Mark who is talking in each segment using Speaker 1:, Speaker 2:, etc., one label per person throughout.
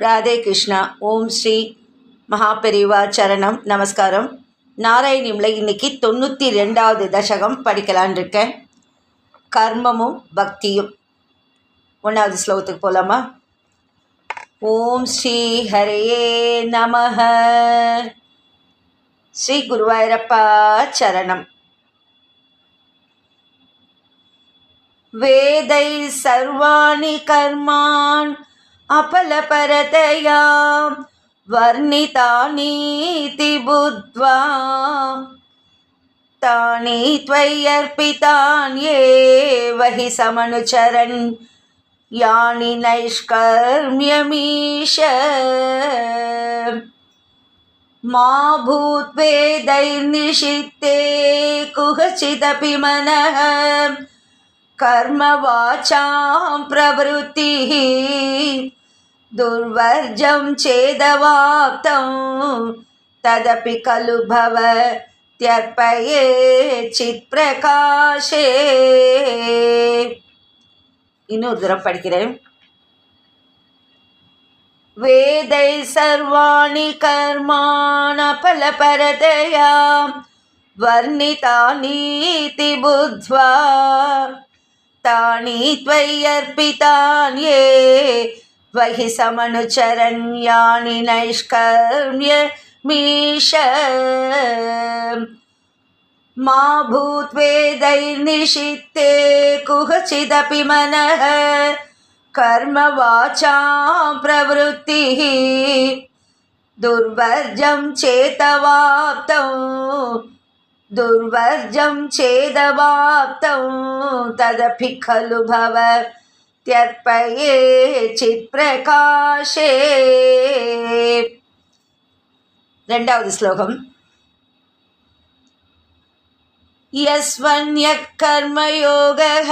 Speaker 1: ராதே கிருஷ்ணா ஓம் ஸ்ரீ மகாபெரிவா சரணம் நமஸ்காரம். நாராயணிம்ல இன்னைக்கு தொண்ணூற்றி ரெண்டாவது தசகம் படிக்கலான் இருக்கேன். கர்மமும் பக்தியும். ஒன்றாவது ஸ்லோகத்துக்கு போகலாமா ஓம் ஸ்ரீ ஹரே நமஹ. ஸ்ரீ குருவாயிரப்பா சரணம். வேதை சர்வாணி கர்மான் अपलपरतया वर्णितानीति बुद्ध्वा तानि त्वय्यर्पितान्येव हि समनुचरन् यानि नैष्कर्म्यमीश मा भूत्वेदैर्निषित्ते कुहचिदपि मनः कर्मवाचां प्रवृत्तिः दुर्वर्जं चेदवाप्तं तदपि खलु भव त्यर्पये चित्प्रकाशे இன்னொரு தரம் படிக்கிறேன் वेदैः सर्वाणि कर्माणफलपरतया वर्णितानीति बुद्ध्वा तानि त्वय्यर्पितान्ये वहि समनुचरण्यानि नैष्कर्म्य मीश। मा भूत्वेदैर्निषित्ते कुहचिदपि मनः। कर्मवाचां प्रवृत्तिः। दुर्वर्जं चेतवाप्तौ। दुर्वर्जं चेदवाप्तं। तदपि खलु भव त्यर्पये चित्प्रकाशे ரெண்டாவது ஸ்லோகம் यस्वन्यः कर्मयोगः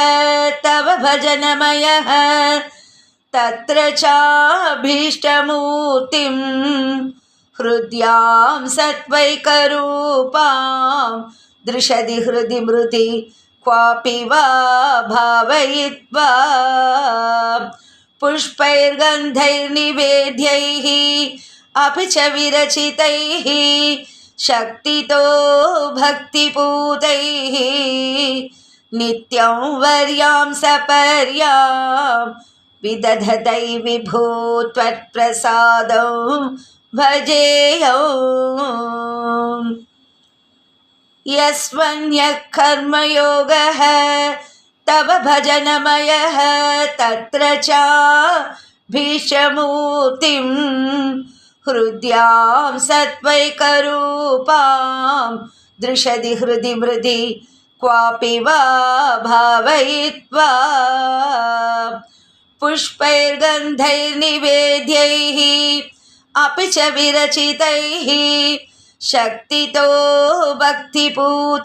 Speaker 1: तव भजनमयः तत्र चाभीष्टमूर्तिं हृद्यां सत्वैकरूपां दृशति हृदि मृति क्वापि वा भावयित्वा। पुष्पैर्गन्धैर्निवेद्यैः अपि च विरचितैः शक्तितो भक्तिपूतैः। नित्यं वर्यां सपर्यां विदधतै भजेयौ। यस्वन्यः कर्मयोगः तव भजनमयः, तत्र च भीषमूर्तिं हृद्यां दृशति हृदि मृदि, क्वापि वा भावयित्वा। पुष्पैर्गन्धैर्निवेद्यैः, अपि च विरचितैः शक्तितो भक्तिपूत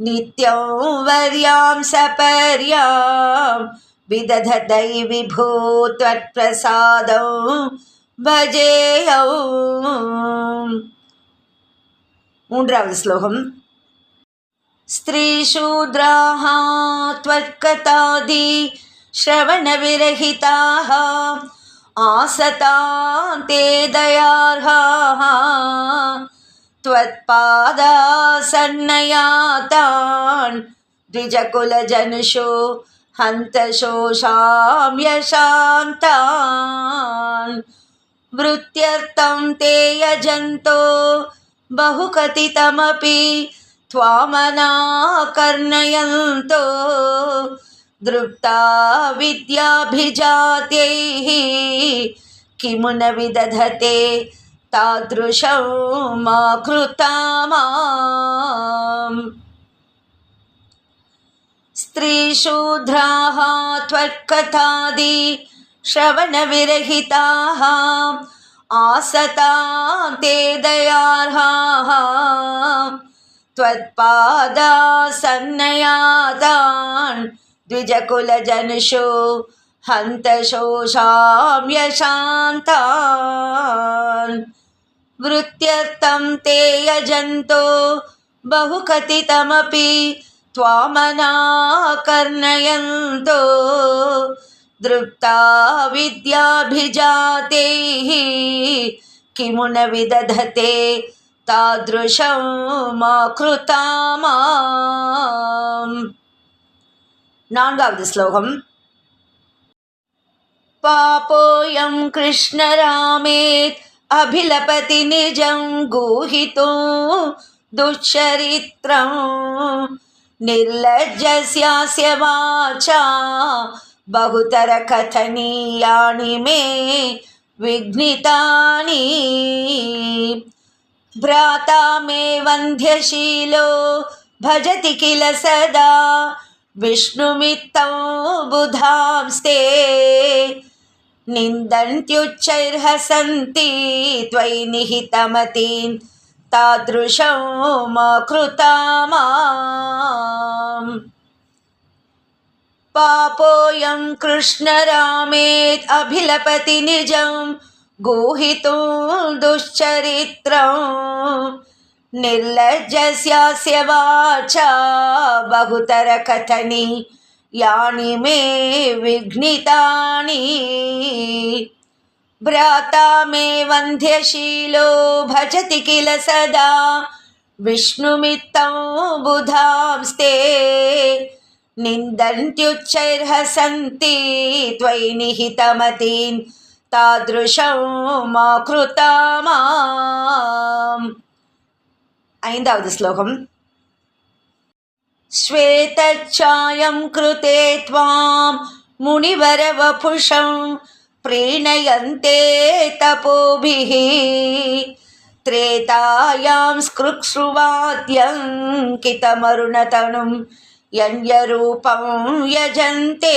Speaker 1: नित्यं वर्यां सपर्यां विदधतै विभो श्लोक भजेयौ। मून्रावद् श्लोकम्। स्त्रीशूद्राः श्रवणविरहिताः आसतां ते दयार्हाः त्वत्पादासन्नयातान् द्विजकुलजनुषो हन्तशोषां यशान्तान् वृत्त्यर्थं ते यजन्तो बहुकथितमपि त्वामनाकर्णयन्तो दृप्ता विद्याभिजात्यैः किमु न विदधते तादृशं मा कृता माम् स्त्रीशूद्राः त्वत्कथादि श्रवणविरहिताः आसतां ते दयार्हाः त्वत्पादासन्नयातान् द्विजकुलजनुषो हन्तशोषां यशान्तान् वृत्त्यर्थं ते यजन्तो बहुकथितमपि त्वामनाकर्णयन्तो। दृप्ता विद्याभिजातैः किमु न विदधते तादृशं मा कृता माम् நான்காவது ஸ்லோகம் पापोऽयं कृष्णरामेत् अभिलपति निजं गूहितो दुश्चरित्रं निर्लज्जस्यास्य वाचा बहुतरकथनीयानि मे विघ्नितानि भ्राता मे वन्ध्यशीलो भजति किल सदा विष्णुमित्तं बुधांस्ते निन्दन्त्युच्चैर्हसन्ति त्वयि निहितमतीन् तादृशं मा कृता माम् पापोऽयं कृष्णरामेत् अभिलपति निजं दुश्चरित्रम्। నిర్లజ్జస్యాస్య వాచ బహుతర కథని యాని మే విఘ్నితాని. భ్రాతా మే వంధ్యశీలో భజతి కిల సదా విష్ణుమిత్తం బుధాంస్తే. నిందంత్యుచ్చైర్హసంతి త్వయి నిహితమతీన్ తాదృశం మా కృతమాం ஐந்தாவது ஸ்லோகம் श्वेतच्छायं कृते त्वां मुनिवरवपुषं प्रीणयन्ते तपोभिः त्रेतायां स्कृक्ष्रुवाद्यङ्कितमरुणतनुं यन्यरूपं यजन्ते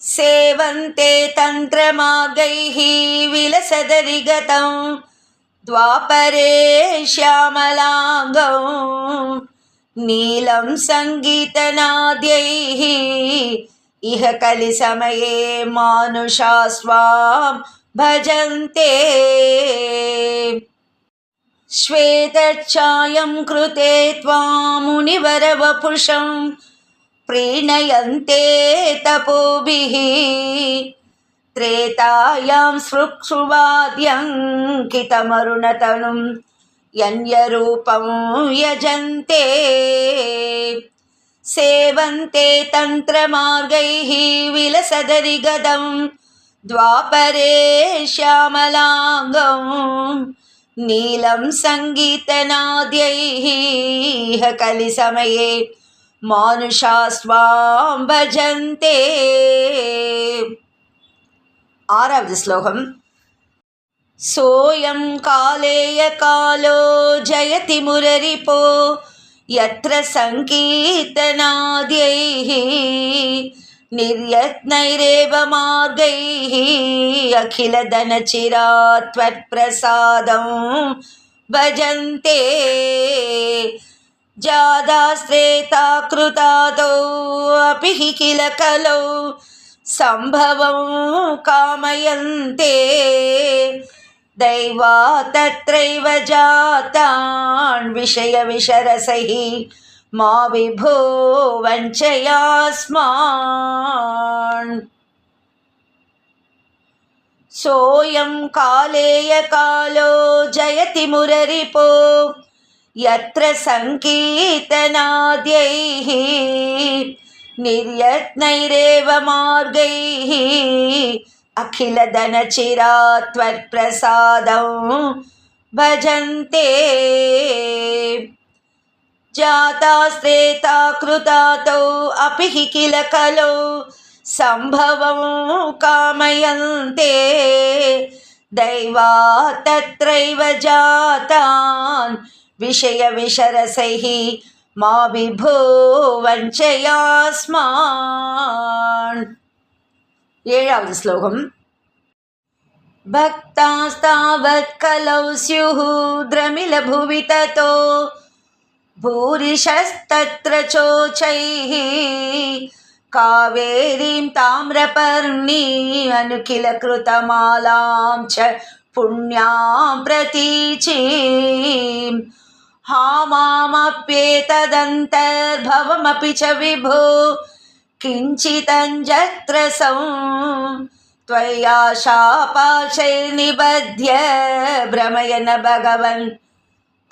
Speaker 1: सेवन्ते तन्त्रमार्गैः विलसदरिगतम् द्वापरे श्यामलाङ्गौ नीलं सङ्गीतनाद्यैः इह कलिसमये मानुषा स्वां भजन्ते श्वेतच्छायं कृते त्वां मुनिवरवपुषं प्रीणयन्ते तपोभिः त्रेतायां सृक्षुवाद्यङ्कितमरुणतनुं यन्यरूपं यजन्ते सेवन्ते तन्त्रमार्गैः विलसदरिगदं द्वापरे श्यामलाङ्गं नीलं सङ्गीतनाद्यैः इह कलिसमये मानुषा स्वां भजन्ते ஆறாவது ஸ்லோகம் सोऽयं कालेय कालो जयति मुररिपो यत्र सङ्कीर्तनाद्यैः निर्यत्नैरेव मार्गैः अखिलधनचिरा त्वत्प्रसादं भजन्ते जादास्त्रेता कृतादौ अपि हि किल कलौ सम्भवं कामयन्ते दैवा तत्रैव जातान् विषयविशरसैः मा विभो वञ्चयास्मान् सोऽयं कालेयकालो जयति मुररिपो यत्र सङ्कीर्तनाद्यैः निर्यत्नैरेव मार्गैः अखिलधनचिरा त्वत्प्रसादं भजन्ते जातास्त्रेता कृतातौ अपि हि किल कलौ सम्भवं कामयन्ते दैवा तत्रैव जातान् विषयविशरसैः मा विभो वञ्चयास्मान् ஏழாவது ஸ்லோகம் भक्तास्तावत् कलौ स्युः द्रमिलभुवि ततो भूरिशस्तत्र चोचैः कावेरीं ताम्रपर्णी अनुकिलकृतमालां च पुण्यां प्रतीचीं हा मामप्येतदन्तर्भवमपि च विभो। किञ्चिदञ्जत्र त्वया शापाशैर्निबध्य भ्रमयन भगवन्।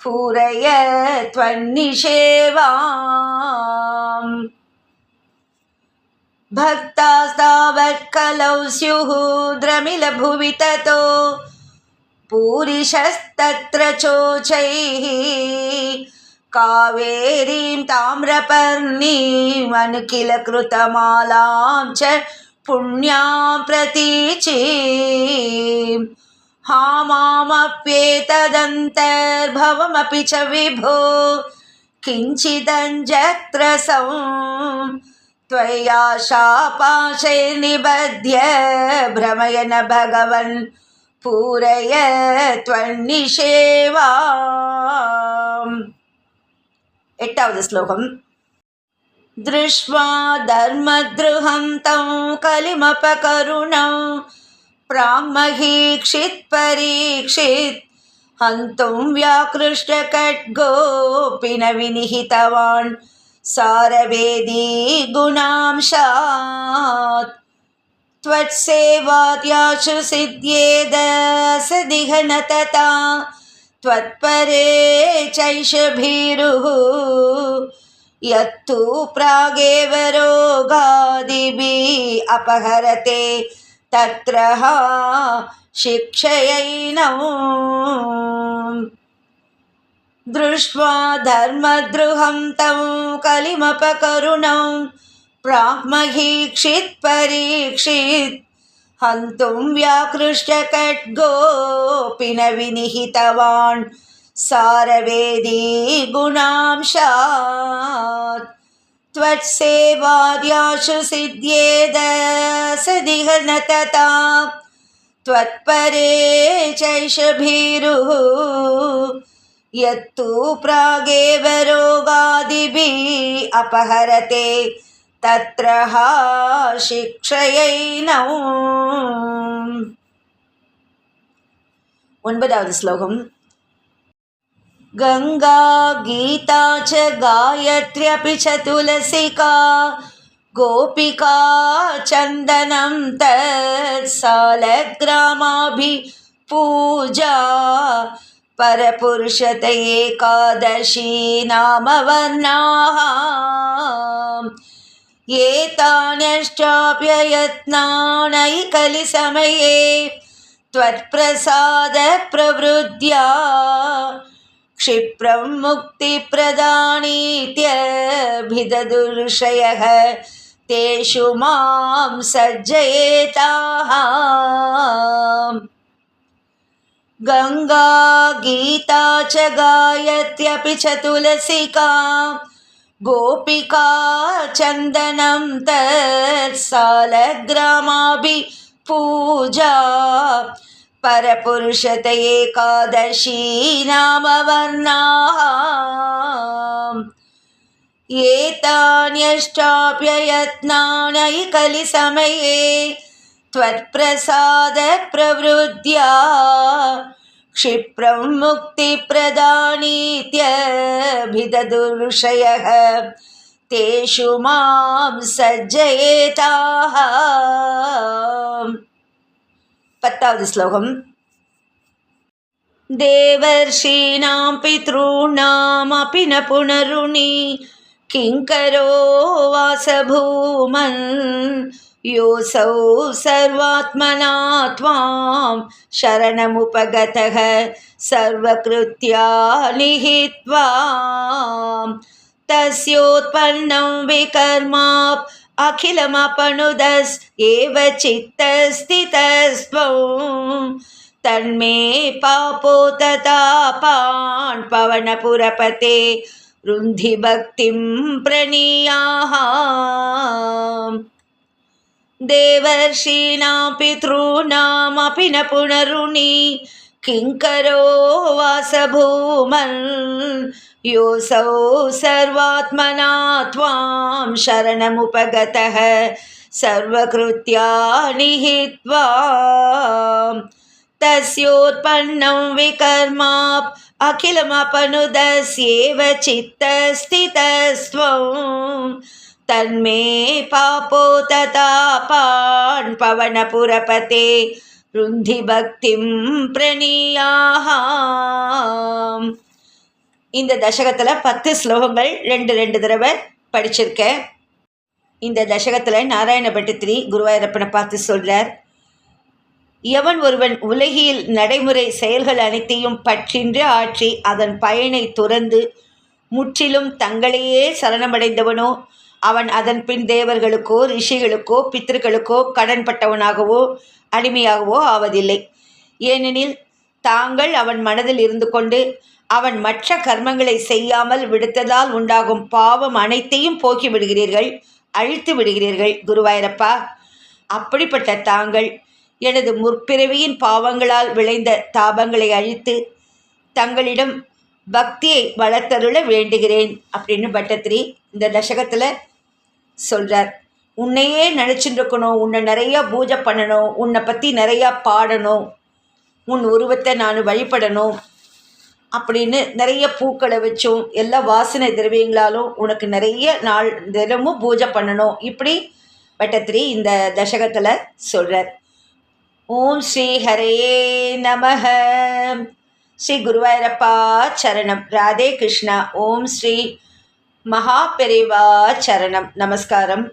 Speaker 1: पूरय त्वन्निषेवाम्। भक्तास्तावत्कलौ स्युः द्रमिलभुवि ततो। पूरिशस्तत्र चोचैः कावेरीं ताम्रपर्णीमनुकिलकृतमालां च पुण्यां प्रतीचीम् हा मामप्येतदन्तर्भवमपि च विभो किञ्चिदञ्जत्र त्वया शापाशे निबध्य भगवन् पूरय त्वन्निषेवाम् एटावद् श्लोकम्। दृष्ट्वा धर्मद्रुहं तं कलिमपकरुणं। प्राङ्महीक्षित्परीक्षित् हन्तुं व्याकृष्टखड्गोऽपि न विनिहितवान्। सारवेदी गुणांशात् त्वत्सेवाद्याशु सिद्ध्येद सदिह न तथा त्वत्परे चैष भीरुः यत्तु प्रागेव रोगादिभिः अपहरते। तत्र शिक्षयैनम् दृष्ट्वा धर्मद्रुहं तं कलिमपकरुणं। प्राग्महीक्षित्परीक्षित् हन्तुं व्याकृष्टखड्गोऽपि न विनिहितवान् सारवेदी गुणांशात्। त्वत्सेवाद्याशु सिद्ध्येद सदिह न तथा त्वत्परे चैष भीरुः यत्तु प्रागेव रोगादिभिः अपहरते तत्र हा शिक्षयैनौ ஒன்பதாவது ஸ்லோகம் गङ्गा गीता च गायत्र्यपि च तुलसिका गोपिका चन्दनं तत्सालग्रामाभिपूजा परपुरुषत एकादशी नाम वर्णाः एतान्यश्चाप्ययत्नानैकलिसमये त्वत्प्रसादप्रवृद्ध्या क्षिप्रं मुक्तिप्रदानीत्यभिददुर्षयः तेषु माँ सज्जयेताः। गङ्गा गीता च गायत्यपि च तुलसिका गोपिका चन्दनं तत्सालग्रामाभि पूजा परपुरुषत एकादशी नाम वर्णाः एतान्यष्टाप्य यत्नानयिकलिसमये त्वत्प्रसादप्रवृद्ध्या। क्षिप्रं मुक्तिप्रदानीत्यभिददुर्षयः तेषु मां सज्जयेताः पत्तावद् श्लोकम् देवर्षीणां पितॄणामपि न पुनरुणि किङ्करो वासभूमन् योऽसौ सर्वात्मना त्वां शरणमुपगतः सर्वकृत्या निहित्वा। तस्योत्पन्नं विकर्माप् अखिलमपनुदस् एव चित्तस्थितस्त्वं। तन्मे पापो ततापान् पवनपुरपते प्रणीयाः। देवर्षीणां पितॄणामपि न पुनरुणि। किङ्करो वासभूमन् योऽसौ सर्वात्मना त्वां शरणमुपगतः। सर्वकृत्या निहित्वा। तस्योत्पन्नं विकर्माप्। अखिलमपनुदस्येव चित्तस्थितस्त्वं तन्मे पापो ततापान् पवनपुरपते रुन्धि பக்திம் பிரணியாம் இந்த தசகத்தில் பத்து ஸ்லோகங்கள் ரெண்டு ரெண்டு தடவை படிச்சிருக்கேன் இந்த தசகத்தில் நாராயண பட்டத்திரி குருவாயூரப்பனை பார்த்து சொல்கிறார் எவன் ஒருவன் உலகில் நடைமுறை செயல்கள் அனைத்தையும் பற்றின்று ஆற்றி அதன் பயனை துறந்து முற்றிலும் தங்களையே சரணமடைந்தவனோ அவன் அதன் பின் தேவர்களுக்கோ ரிஷிகளுக்கோ பித்திருக்களுக்கோ கடன்பட்டவனாகவோ அடிமையாகவோ ஆவதில்லை. ஏனெனில் தாங்கள் அவன் மனதில் இருந்து கொண்டு அவன் மற்ற கர்மங்களை செய்யாமல் விடுத்ததால் உண்டாகும் பாவம் அனைத்தையும் போக்கி விடுகிறீர்கள் அழித்து விடுகிறீர்கள் குருவாயிரப்பா. அப்படிப்பட்ட தாங்கள் எனது முற்பிறவியின் பாவங்களால் விளைந்த தாபங்களை அழித்து தங்களிடம் பக்தியை வளர்த்தருள வேண்டுகிறேன் அப்படின்னு பட்டத்திரி இந்த தசகத்தில் சொல்கிறார் உன்னையே நினச்சிட்டு இருக்கணும் உன்னை நிறையா பூஜை பண்ணணும் உன்னை பற்றி நிறையா பாடணும் உன் உருவத்தை நான் வழிபடணும் அப்படின்னு நிறைய பூக்களை வச்சும் எல்லா வாசனை திரவியங்களாலும் உனக்கு நிறைய நாள் தினமும் பூஜை பண்ணணும். இப்படி வட்டத்திரி இந்த தசகத்தில் சொல்கிறார் ஓம் ஸ்ரீ ஹரே நமக ஸ்ரீ குருவாயூரப்பா சரணம். ராதே கிருஷ்ணா. ஓம் ஸ்ரீ மகா பெரிவா சரணம். நமஸ்காரம்.